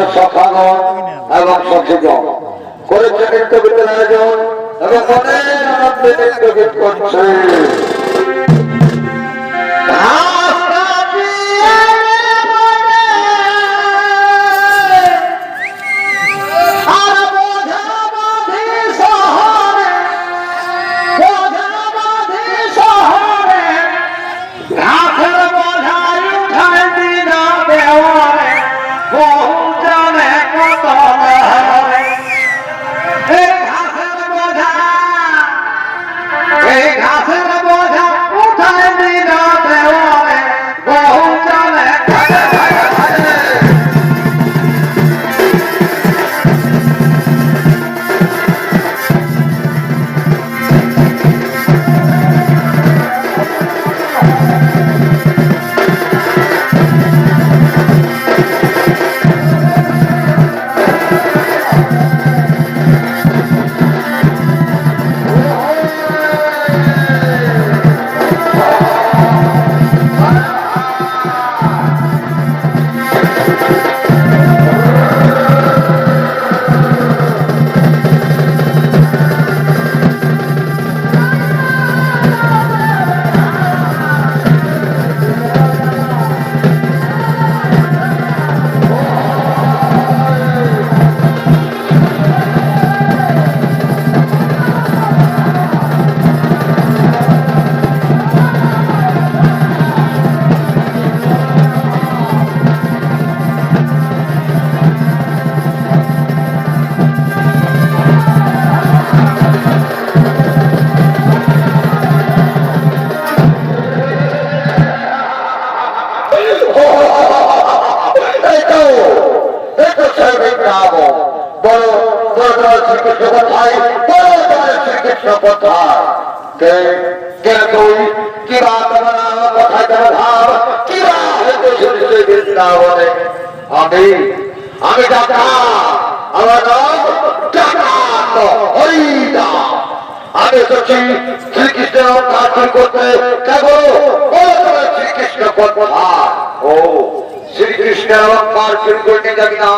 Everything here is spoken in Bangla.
সেখানে সখাগণ এবং সচেতন করেছে নৃত্য গীতের আয়োজন এবং অনেক নৃত্য গীত করছে। Yeah. তো এই তো সাহেবের নাম বড় বড় শ্রীকৃষ্ণ কোথায়? বড় বড় শ্রীকৃষ্ণ কোথায়? কে? তুই কি বা তোমার কোথায় তোমার ভাব? কি হয়তো শুনেছে বৃন্দাবনে? আমি আমি আমার নাম হরিদা। আমি এসেছি শ্রীকৃষ্ণের করতে কেবল শ্রীকৃষ্ণ ও श्री कृष्ण पार्किंग जगना